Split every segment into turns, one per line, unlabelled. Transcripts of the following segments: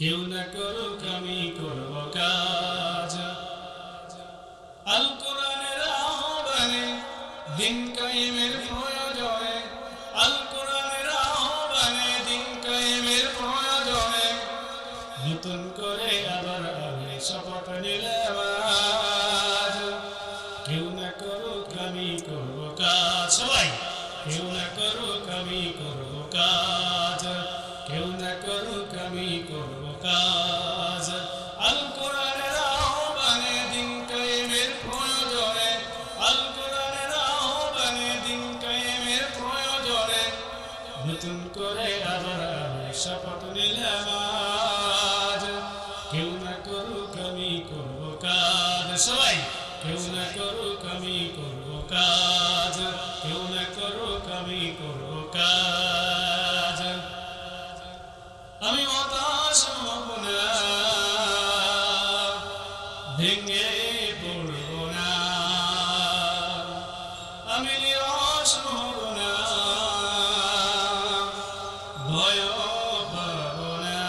কেউ না করুক, আমি করব কাজ। আল কোরআনের আহ্বানে দিন কায়েমের প্রয়োজনে, আল কোরআনের আহ্বানে দিন কায়েমের প্রয়োজনে, নতুন করে আবার আমি শপথ নিলাম কেউ না করুক, আমি করব কাজ। সবাই, কেউ না করুক, আমি করব কাজ। নতুন করে আবার শপথ নিলাম আজ। কেউ না করুক আমি করব কাজ। সবাই, কেউ না করুক আমি করব কাজ। কেউ না করুক আমি করব কাজ। আমি হতাশ হব না। ভেঙে পড়ব না। আমি নিরাশ হব ভয় না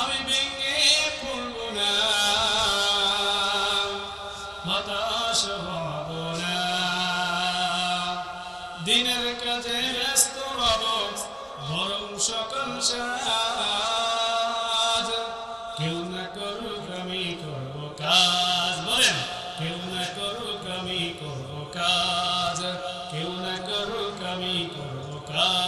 আমি ভেঙে পড়ব না হতাশ হব না। দিনের কাজে ব্যস্ত হব বরং সকল সাজ কেউ না করুক আমি করব কাজ বলেন কেউ না করুক আমি করব কাজ, কেউ না করুক আমি করব কাজ।